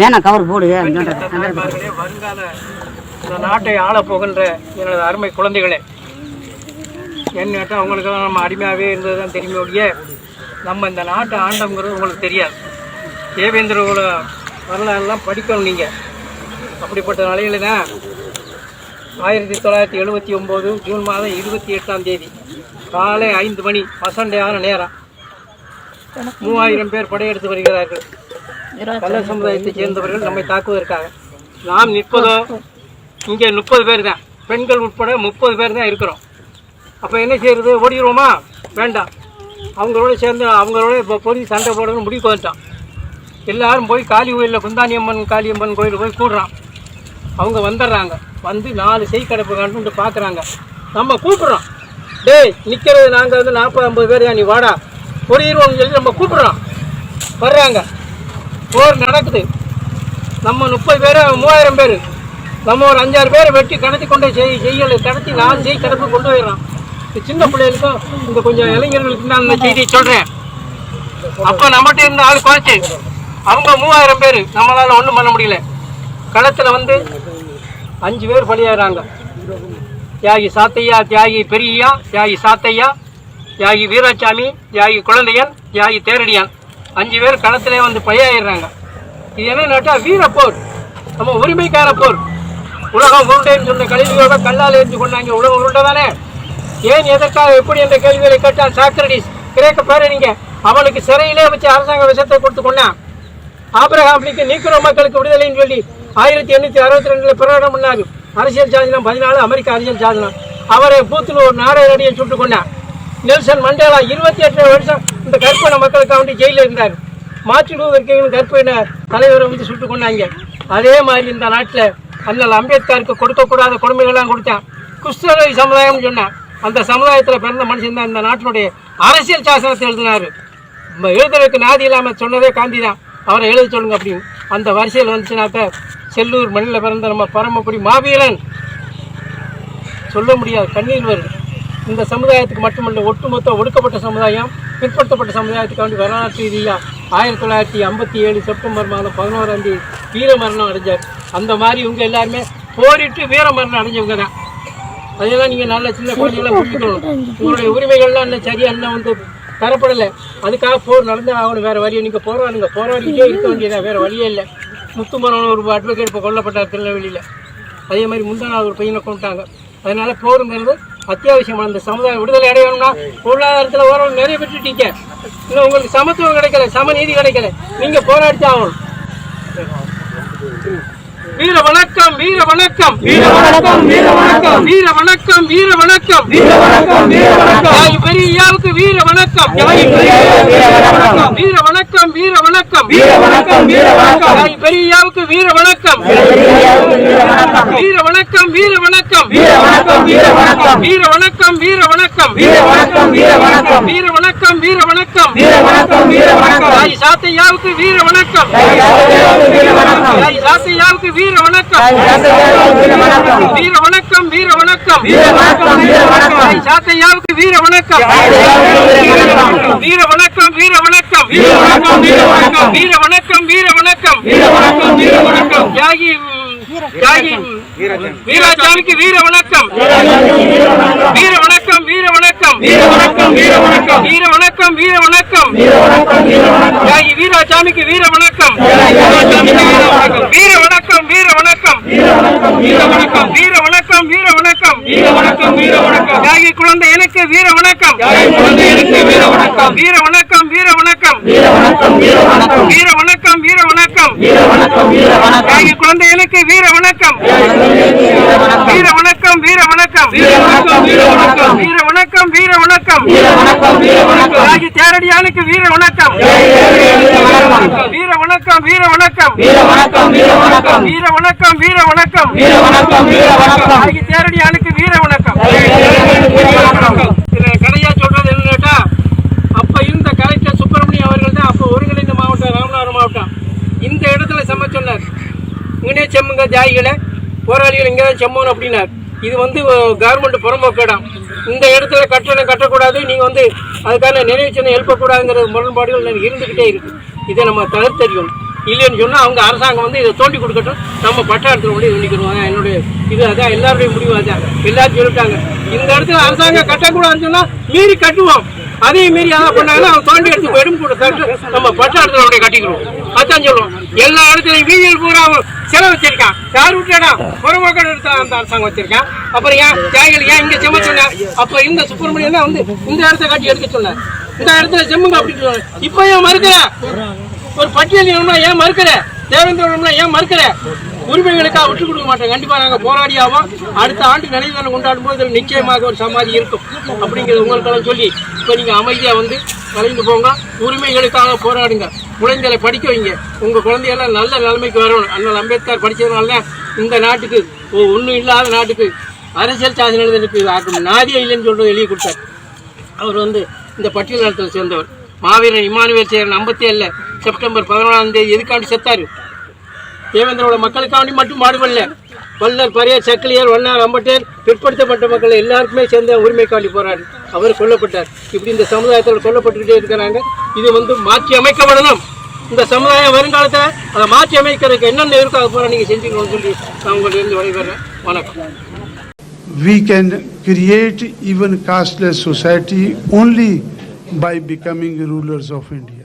வேணாம் கவர் போடு வருங்கால இந்த நாட்டை ஆளப் போகின்ற எனது அருமை குழந்தைகளே என்ன கேட்டால் உங்களுக்கு நம்ம அடிமையாகவே இருந்தது தான் தெரியுமே ஒழிய நம்ம இந்த நாட்டை ஆண்டோங்கிறது உங்களுக்கு தெரியாது. தேவேந்திரோட வரலாறுலாம் படிக்கணும் நீங்கள் அப்படிப்பட்ட நிலையில தான் ஆயிரத்தி தொள்ளாயிரத்தி எழுபத்தி ஒம்பது ஜூன் மாதம் இருபத்தி எட்டாம் தேதி காலை ஐந்து மணி வசண்டையான நேரம். மூவாயிரம் பேர் படையெடுத்து வருகிறார்கள். கள்ள சமுதாயத்தைச் சேர்ந்தவர்கள் நம்மை தாக்குவதற்காக. நாம் நிற்பதோ இங்கே முப்பது பேர் தான் பெண்கள் உட்பட முப்பது பேர் தான் இருக்கிறோம். அப்போ என்ன செய்யறது? ஓடிடுவோமா? வேண்டாம். அவங்களோட சேர்ந்து அவங்களோட இப்போ பொறி சண்டை போடணும்னு முடிவுக்கு வந்துட்டான் எல்லாரும் போய் காளி கோயிலில் குந்தானியம்மன் காளியம்மன் கோயிலில் போய் கூடுறான். அவங்க வந்துடுறாங்க. வந்து நாலு செய் கிடப்பு கண்டு பார்க்குறாங்க நம்ம கூப்பிட்றோம். டேய் நிற்கிறது நாங்கள் வந்து நாற்பது ஐம்பது பேர் தான். நீ வாடா. பொறியிடுவோம்னு சொல்லி நம்ம கூப்பிட்றோம். வர்றாங்க. போர் நடக்குது. நம்ம முப்பது பேர் மூவாயிரம் பேர். நம்ம ஒரு அஞ்சாறு பேரை வெட்டி கடத்தி கொண்டு செய் செய்யலை. கடத்தி நாலு செய் கிடப்பு கொண்டு போயிடலாம் இந்த சின்ன பிள்ளைகளுக்கும் இந்த கொஞ்சம் இளைஞர்களுக்கு நான் இந்த செய்தியை சொல்கிறேன் அப்போ நம்மகிட்ட இருந்த ஆள் குறைச்சி அவங்க மூவாயிரம் பேர் நம்மளால் ஒன்றும் பண்ண முடியல. களத்தில் வந்து அஞ்சு பேர் பலியாகிறாங்க தியாகி சாத்தையா தியாகி பெரியா தியாகி சாத்தையா தியாகி வீராசாமி தியாகி குழந்தையன் தியாகி தேரடியான். அஞ்சு பேர் களத்திலே வந்து பையாயிடுறாங்க இது என்னன்னாட்டா வீர போர். நம்ம உரிமைக்கார போர். உலகம் உருண்டைன்னு சொன்ன கல்வியோட கல்லால் எரிஞ்சு கொண்டாங்க. உலகம் உருண்டை தானே ஏன் எதற்காக எப்படி என்ற கேள்விகளை கேட்டால் சாக்ரடிஸ். கிரேக்க பேரணிங்க அவனுக்கு சிறையிலே வச்சு அரசாங்க விஷத்தை கொடுத்து கொண்டான். ஆபிரகாம் லிங்கன் நீக்கிரோ மக்களுக்கு விடுதலைன்னு சொல்லி ஆயிரத்தி எண்ணூத்தி அறுபத்தி ரெண்டுல பிரகடனம் பண்ணாரு. அரசியல் சாதனம் பதினாலு அமெரிக்க அரசியல் சாதனம் அவரை பூத்துல ஒரு நாடகடியை சுட்டு கொண்டான். நெல்சன் மண்டேலா இருபத்தி எட்டு வருஷம் இந்த கற்பனை மக்களுக்காக வேண்டி ஜெயிலில் இருந்தார். மார்ட்டின் லூதர் கிங் கற்பனை தலைவரை வந்து சுட்டு கொண்டாங்க அதே மாதிரி இந்த நாட்டில் அண்ணல் அம்பேத்கருக்கு கொடுக்கக்கூடாத கொடுமைகள்லாம் கொடுத்தான் குஷ்டரோகி சமுதாயம்னு சொன்னான் அந்த சமுதாயத்தில் பிறந்த மனுஷன் தான் இந்த நாட்டினுடைய அரசியல் சாசனத்தை எழுதினார். நம்ம எழுதுறதுக்கு நாதி இல்லாமல் சொன்னதே காந்தி தான் அவரை எழுத சொல்லுங்க அப்படின்னு. அந்த வரிசையில் வந்துச்சுனாக்க செல்லூர் மண்ணில் பிறந்த நம்ம பரமக்குடி மாவீரன். சொல்ல முடியாது கண்ணீர் வருது இந்த சமுதாயத்துக்கு மட்டுமல்ல ஒட்டுமொத்த ஒடுக்கப்பட்ட சமுதாயம் பிற்படுத்தப்பட்ட சமுதாயத்துக்காண்டி வரலாற்று ரீதியாக ஆயிரத்தி தொள்ளாயிரத்தி ஐம்பத்தி ஏழு செப்டம்பர் மாதம் பதினோராம் தேதி வீரமரணம் அடைஞ்சார். அந்த மாதிரி இவங்க எல்லாருமே போரிட்டு வீரமரணம் அடைஞ்சவங்க தான். அதெல்லாம் நீங்கள் நல்ல சின்ன குழந்தைகளாக புரிஞ்சுக்கணும். உங்களுடைய உரிமைகள்லாம் இன்னும் சரியாக இன்னும் வந்து தரப்படலை. அதுக்காக போர் நடந்தால் ஆகணும். வேறு வழியை நீங்கள் போராடுங்க. போராடிட்டே இருக்க வேண்டியதா? வேறு வழியே இல்லை. முத்துமரன் ஒரு அட்வொகேட் இப்போ கொல்லப்பட்டார் திருநெல்வேலியில். அதே மாதிரி முந்தா நாள் ஒரு பையனை கொண்டுட்டாங்க அதனால் போருங்கிறது அத்தியாவசியமான இந்த சமுதாயம் விடுதலை அடையணும்னா பொருளாதாரத்தில் ஓரளவு நிறைய பெற்றுட்டீங்க. இன்னும் உங்களுக்கு சமத்துவம் கிடைக்கல சமநீதி கிடைக்கல. நீங்க போராடிச்சு ஆகணும். வீர வணக்கம் வீர வணக்கம். வீர வணக்கம் வீர வணக்கம். வீர வணக்கம் வீர வணக்கம். வீர வணக்கம் வீர வணக்கம். பெரியாவுக்கு வீர வணக்கம். வீர வணக்கம் வீர வணக்கம் வீர வணக்கம் வீர வணக்கம் பெரியாவுக்கு வீர வணக்கம் வீர வணக்கம் வீர வணக்கம் வீர வணக்கம் வீர வணக்கம் வீர வணக்கம் வீர வணக்கம் வீர வணக்கம் வீர வணக்கம் வீர வணக்கம் வீர வணக்கம் வீர வணக்கம் வீர வணக்கம் யாய் சாத்தையாவுக்கு வீர வணக்கம் யாய் சாத்தையாவுக்கு வீர வணக்கம் வீர வணக்கம் வீர வணக்கம் வீர வணக்கம் வீர வணக்கம் யாய் சாத்தையாவுக்கு வீர வணக்கம் வீர வணக்கம் வீர வணக்கம் வீர வணக்கம் வீர வணக்கம். வீர வணக்கம் வீர வணக்கம் வீர வணக்கம். வீர வணக்கம் தியாகி தியாகி வீர வணக்கம் வீர வணக்கம் வீர வணக்கம் வீர வணக்கம் வீர வணக்கம் வீர வணக்கம் வீர வணக்கம் தியாகி வீராச்சாமிக்கு வீர வணக்கம் வீர வணக்கம் வீர வணக்கம் வீர வணக்கம் வீர வணக்கம் வீர வீர வணக்கம் வீர வணக்கம் தியாகி குழந்தை எனக்கு வீர வணக்கம் குழந்தை எனக்கு வீர வணக்கம் வீர வணக்கம் வீர வணக்கம் வீர வணக்கம் வீர வணக்கம் வீர வணக்கம் வீர வணக்கம் வீர வணக்கம் வீர வணக்கம் தியாகி குழந்தை எனக்கு வீர வணக்கம் வீர வணக்கம் வீர வணக்கம் வீர வணக்கம் வீர வணக்கம் வீர வணக்கம் வீர வணக்கம் வீர வணக்கம் வீர வணக்கம் தியாகி தேரடியானுக்கு வீர வணக்கம் வீர வணக்கம் வீர வணக்கம். வீர வணக்கம் வீர வணக்கம். வீர வணக்கம் வீர வணக்கம். வீர வணக்கம் வீர வணக்கம். தியாகி தேரடியானுக்கு வீர வணக்கம். கடையா சொல்றது என்னன்னா அப்ப இருந்த கலெக்டர் சுப்பிரமணியம் அவர்கள் தான் அப்ப ஒருங்கிணைந்த மாவட்டம் ராமநாதபுரம் மாவட்டம். இந்த இடத்துல செம்ம சொன்னார். இங்கனே செம்முங்க தியாகிகளை போராளிகள் இங்கே தான் செம்மணும் அப்படின்னார். இது வந்து கவர்மெண்ட் புறம்போக்கு இடம் இந்த இடத்துல கட்டணம் கட்டக்கூடாது நீங்கள் வந்து அதுக்கான நினைவு சின்னம் எழுப்பக்கூடாதுங்கிற முரண்பாடுகள் இருந்துக்கிட்டே இருக்கு. இதை நம்ம தவிர்த்தறியணும் இல்லைன்னு சொன்னா அவங்க அரசாங்கம் வந்து இதை தோண்டி கொடுக்கட்டும். நம்ம பட்டாளத்தில் இடத்துல இது பண்ணிக்கிறோம் என்னுடைய இது அதான் எல்லாருடைய முடிவு அதான். எல்லாரும் சொல்லிட்டாங்க. இந்த இடத்துல அரசாங்கம் கட்டக்கூடாதுன்னு சொன்னா மீறி கட்டுவோம். அதே மீறி அதான் பண்ணாங்கன்னா அவங்க தோண்டி எடுத்து வெடும் கூட தட்டு நம்ம பட்டாளத்தில் இடத்துல அப்படியே கட்டிக்கிறோம். அதான் சொல்லுவோம் எல்லா இடத்துலையும் வீதியில் பூரா அவன் சிலை வச்சிருக்கான் யார் விட்டாடா? புறமக்கள் எடுத்த அந்த அரசாங்கம் வச்சிருக்கான். அப்புறம் ஏன் தியாகிகள் ஏன் இங்க செம்ம அப்போ இந்த சுப்பிரமணியன் தான் வந்து இந்த இடத்த காட்டி எடுக்க சொன்னேன் இந்த இடத்துல செம்முங்க அப்படின்னு இப்போ இப்ப ஏன் மறுக்கிற ஒரு பட்டியல் இனம்னா ஏன் மறுக்கிற தேவேந்திரம்னா ஏன் மறுக்கிற உரிமைகளுக்காக விட்டு கொடுக்க மாட்டோம். கண்டிப்பா நாங்க ஆகும் அடுத்த ஆண்டு நினைவு நாள் கொண்டாடும் போது நிச்சயமாக ஒரு சமாதி இருக்கும். அப்படிங்கிறத உங்களுக்கெல்லாம் சொல்லி இப்ப நீங்க அமைதியா வந்து கலைந்து போங்க. உரிமைகளுக்காக போராடுங்க. குழந்தைகளை படிக்க வைங்க. உங்க குழந்தையெல்லாம் நல்ல நிலைமைக்கு வரணும். அண்ணல் அம்பேத்கர் படித்ததுனால இந்த நாட்டுக்கு ஒன்றும் இல்லாத நாட்டுக்கு அரசியல் சாதனை எழுதுறதுக்கு ஆக்கும் நாதியே இல்லைன்னு சொல்றது எழுதி கொடுத்தார். அவர் வந்து இந்த பட்டியல் நலத்தில் சேர்ந்தவர். மாவீரன் இமானுவேல் சேரன் ஐம்பத்தி ஏழில் செப்டம்பர் பதினொன்றாம் தேதி எதுக்காண்டி செத்தார்? தேவேந்திரோட மக்களுக்காண்டி மட்டும் மாடுபடல. வல்லர் பரையர் சக்கிலியர் வண்ணார் அம்பட்டேர் பிற்படுத்தப்பட்ட மக்கள் எல்லாருக்குமே சேர்ந்த உரிமைக்காண்டி போராடு அவர் கொல்லப்பட்டார். இப்படி இந்த சமுதாயத்தில் கொல்லப்பட்டுக்கிட்டே இருக்கிறாங்க. இது வந்து மாற்றி அமைக்கப்படணும். இந்த சமுதாயம் வருங்காலத்தில் அதை மாற்றி அமைக்கிறதுக்கு என்னென்ன இருக்கோ அது போல நீங்கள் செஞ்சுக்கணும்னு சொல்லி நான் உங்கள்கிட்ட இருந்து விடைபெறேன். வணக்கம். We can create even casteless society only by becoming rulers of India.